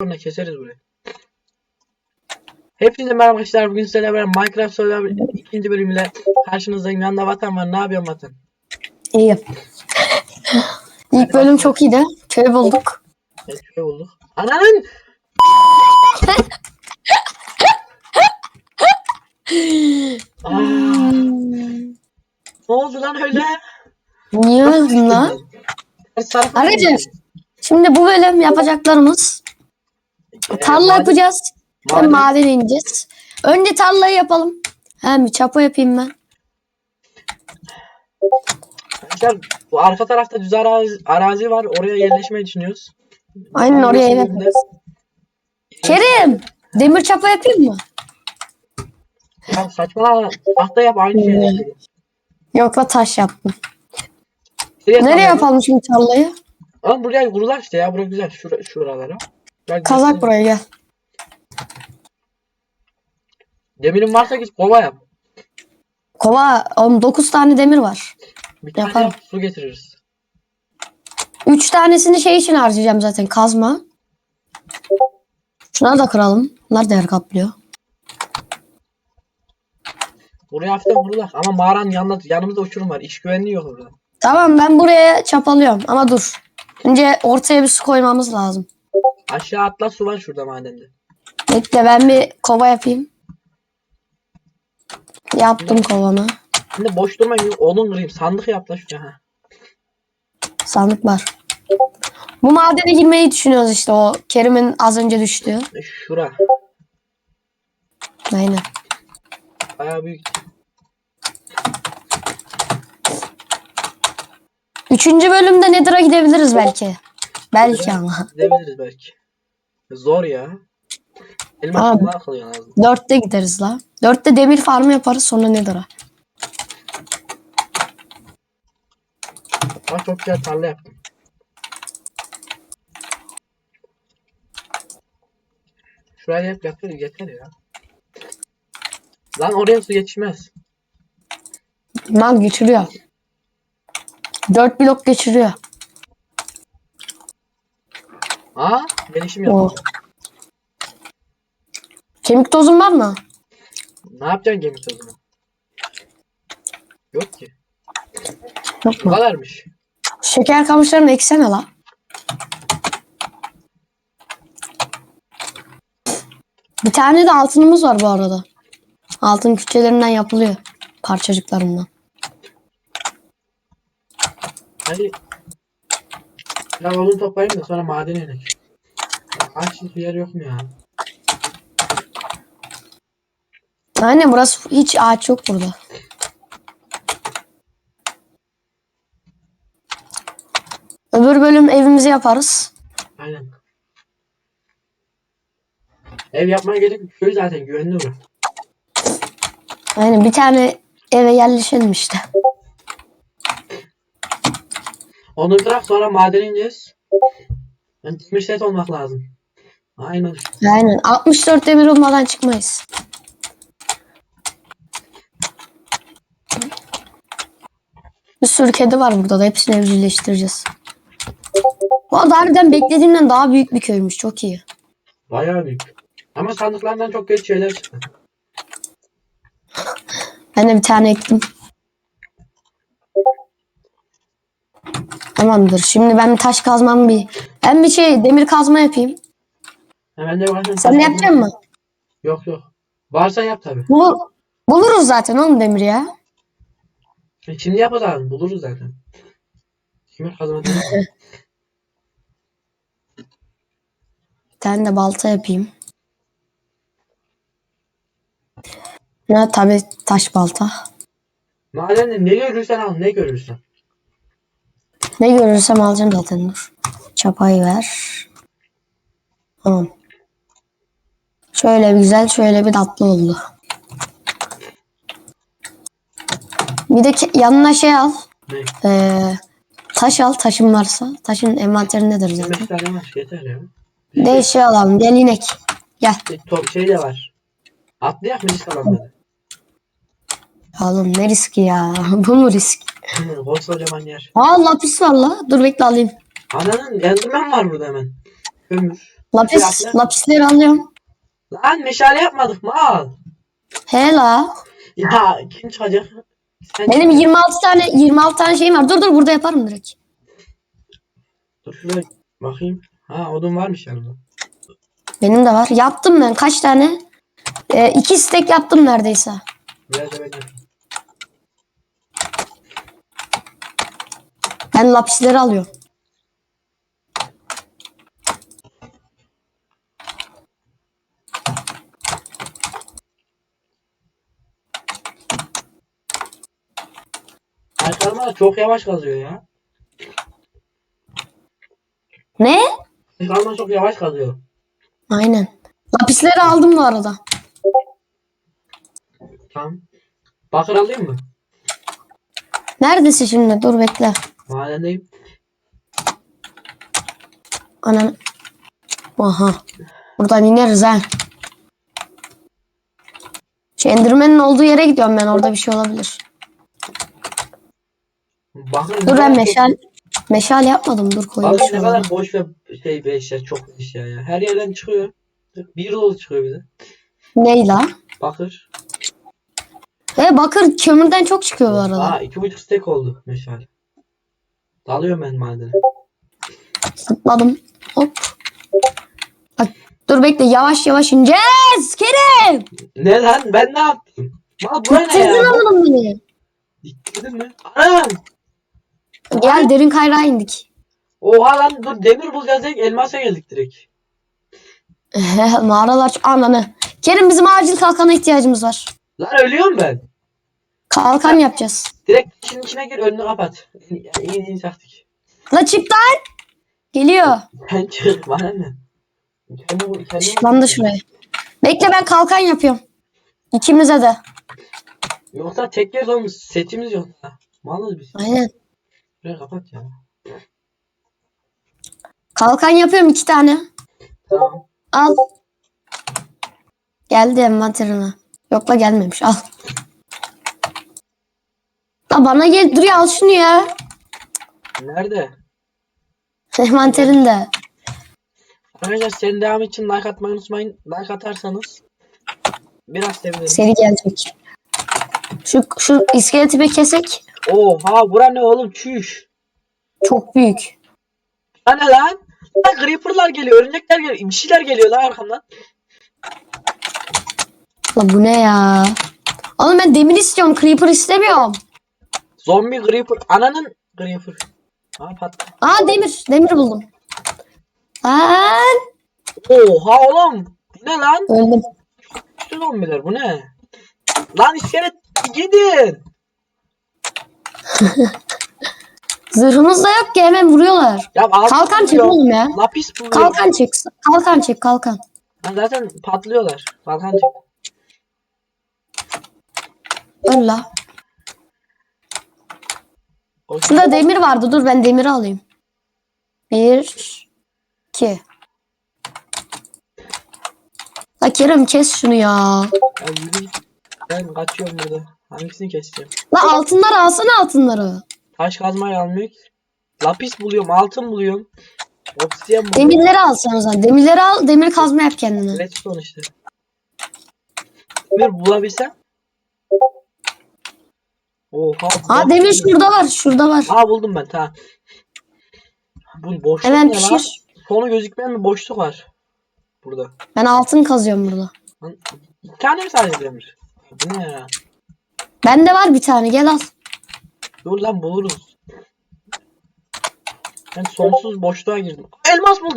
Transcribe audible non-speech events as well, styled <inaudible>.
Sonra keseriz burayı. Hepinize merhaba arkadaşlar. Bugün sizlerle beraber Minecraft Survivor ikinci bölümüyle karşınızdayım. Yanında Vatan var. Ne yapıyorsun Vatan? İyi. İlk bölüm çok iyiydi. Köy bulduk. Evet, köy bulduk. Ananın! <laughs> Aa, ne oldu lan öyle? Niye öldün lan? Arkadaşlar şimdi bu bölüm yapacaklarımız tarla maden- yapacağız maden- maden ineceğiz. Önce tarlayı yapalım. Hem bir çapa yapayım ben. Arkadaşlar bu arka tarafta düz arazi, arazi var. Oraya yerleşmeyi düşünüyoruz. Aynen oraya ev Orası yaparız. Kerim demir çapa yapayım mı? Ya saçmalama. Tahta yap aynı şey. Hmm. Yok la taş yaptım. Nereye, Nereye yapalım? şimdi tarlayı? Oğlum buraya kurular işte ya. Bura güzel. Şura, şuralara. Gel, Kazak buraya gel. Demirin varsa git kova yap. Kova 9 tane demir var. Bir tane Yaparım. yap, su getiririz. 3 tanesini şey için harcayacağım zaten kazma. Şunları da kıralım. Bunlar değer kaplıyor. Buraya hafiften kurular. Ama mağaranın yanında, yanımızda uçurum var. İş güvenliği yok orada. Tamam ben buraya çapalıyorum ama dur. Önce ortaya bir su koymamız lazım. Aşağı atla su var şurada madende. Bekle ben bir kova yapayım. Yaptım kovamı. Şimdi boş durmayın. Odun kırayım. Sandık yap la şuraya. Ha. Sandık var. Bu madene girmeyi düşünüyoruz işte o Kerim'in az önce düştüğü. Şura. Aynen. Bayağı büyük. Üçüncü bölümde Nether'a gidebiliriz belki. Belki ama. Gidebiliriz belki. Zor ya. Elmas Abi. kılma kalıyor lazım. Dörtte gideriz la. Dörtte demir farmı yaparız sonra Nether'a. Bak çok güzel tarla yaptım. Şuraya hep yeter, yeter ya. Lan oraya su yetişmez. Lan geçiriyor. Dört blok geçiriyor. Aa, gelişim O. yaptım. Kemik tozun var mı? Ne yapacaksın gemi tozunu? Yok ki. Yok mu? kadarmış. Şeker kamışlarını eksene la. Bir tane de altınımız var bu arada. Altın küçelerinden yapılıyor. Parçacıklarından. Hadi. Ya odun toplayayım da sonra madene inek. Aç bir yer yok mu ya? Aynen burası hiç ağaç yok burada. Öbür bölüm evimizi yaparız. Aynen. Ev yapmaya gerek yok. Köy zaten güvenli olur. Aynen bir tane eve yerleşelim işte. Onu bırak sonra madene ineceğiz. Yani demir set olmak lazım. Aynen. Aynen 64 demir olmadan çıkmayız. Bir sürü kedi var burada da hepsini evcilleştireceğiz. Bu arada harbiden beklediğimden daha büyük bir köymüş. Çok iyi. Bayağı büyük. Ama sandıklardan çok geç şeyler çıktı. Ben de bir tane ektim. Tamamdır. Şimdi ben bir taş kazmam bir... Ben bir şey demir kazma yapayım. Hemen de varsa Sen de yapacak mısın? Yok yok. Varsa yap tabi. Bulur, buluruz zaten oğlum demir ya. Şimdi yap o zaman. Buluruz zaten. Kazandı. Bir tane de balta yapayım. Ne tabi taş balta. Madende ne görürsen al ne görürsen. Ne görürsem alacağım zaten dur. Çapayı ver. Tamam. Şöyle bir güzel şöyle bir tatlı oldu. Bir de yanına şey al. Ne? Ee, taş al taşın varsa. Taşın envanterindedir zaten. 25 tane var yeter ya. De şey alalım gel inek. Gel. Bir top şey de var. Atlayak mı risk alanları? Oğlum ne riski ya. <laughs> Bu mu risk? Koskocaman yer. Aa lapis var la. Dur bekle alayım. Ananın enderman var burada hemen. Kömür. Lapis, Yapma. lapisleri alıyorum. Lan meşale yapmadık mı al. He la. Ya kim çıkacak? Sen Benim 26 tane 26 tane şeyim var. Dur dur burada yaparım direkt. Dur şuraya bakayım. Ha odun varmış yanımda. Benim de var. Yaptım ben kaç tane? Ee, iki stek yaptım neredeyse. Biraz yapayım. Ben lapisleri alıyorum. Arkalarına da çok yavaş kazıyor ya. Ne? Arkalarına çok yavaş kazıyor. Aynen. Lapisleri aldım bu arada. Tamam. Bakır alayım mı? Neredesin şimdi? Dur bekle. Madendeyim. Anam. Aha. Buradan ineriz ha. Şu Enderman'in olduğu yere gidiyorum ben. Orada bir şey olabilir. Bakır Dur ben meşal meşal yapmadım. Dur koyayım Bakır ne kadar boş ve şey bir eşya çok eşya ya. Her yerden çıkıyor. Bir dolu çıkıyor bize. Ney la? Bakır. E bakır kömürden çok çıkıyor bu arada. Aa iki buçuk stek oldu meşale. Dalıyorum ben madene. Zıpladım. Hop. Bak, dur bekle yavaş yavaş ineceğiz. Kerim. Ne lan? Ben ne yaptım? Mal bu ne Bitirdin ya? oğlum beni. Diktirdin mi? Anam! Gel derin kayrağa indik. Oha lan dur demir bulacağız dedik elmasa geldik direkt. <laughs> Mağaralar ananı. Kerim bizim acil kalkana ihtiyacımız var. Lan ölüyorum ben. Kalkan yapacağız. Direkt içinin içine gir önünü kapat. İyi iyi, iyi taktik. La çık lan. Geliyor. Ben çık bana ne? Kendi, kendi Lan da şuraya. Bekle ben kalkan yapıyorum. İkimize de. Yoksa tek göz olmuş setimiz yok. Malız biz. Aynen. Şurayı kapat ya. Kalkan yapıyorum iki tane. Tamam. Al. Geldi envanterine. Yok la gelmemiş. Al. La bana gel. Dur ya al şunu ya. Nerede? Envanterinde. Arkadaşlar senin devam için like atmayı unutmayın. Like atarsanız biraz sevinirim. Seri gelecek. Şu, şu iskeleti bir kesek. Oha bura ne oğlum çüş. Çok büyük. Lan ne lan? Lan creeperlar geliyor, örümcekler geliyor, bir şeyler geliyor lan arkamdan. La bu ne ya? Oğlum ben demir istiyorum. Creeper istemiyorum. Zombi creeper, ananın creeper. Ha patladı. Aa demir. Demir buldum. Lan. Oha oğlum. Bu ne lan? Öldüm. Şu zombiler bu ne? Lan iskelet gidin. <laughs> Zırhımız da yok ki hemen vuruyorlar. Ya Kalkan çek oğlum ya. Lapis buluyor. Kalkan çek. Kalkan çek kalkan. Lan zaten patlıyorlar. Kalkan çek. Öl la. O- Şurada demir vardı. Dur ben demiri alayım. Bir. iki. La Kerem kes şunu ya. Ya yürü git. Ben kaçıyorum burada. Hangisini keseceğim? La altınları alsana altınları. Taş kazmayı almıyor ki. Lapis buluyorum, altın buluyorum. Buluyorum. Demirleri al sen o zaman. Demirleri al. Demir kazma yap kendine. Redstone işte. Demir bulabilsem. Oha. Aa demir şurada var. Şurada var. Aa buldum ben tamam. Bu boşluk Hemen ne lan? pişir. Sonu gözükmeyen bir boşluk var. Burada. Ben altın kazıyorum burada. Lan, iki tane mi sadece demir? Bu ne ya? Bende var bir tane. Gel al. Dur lan buluruz. Ben sonsuz boşluğa girdim. Elmas buldum.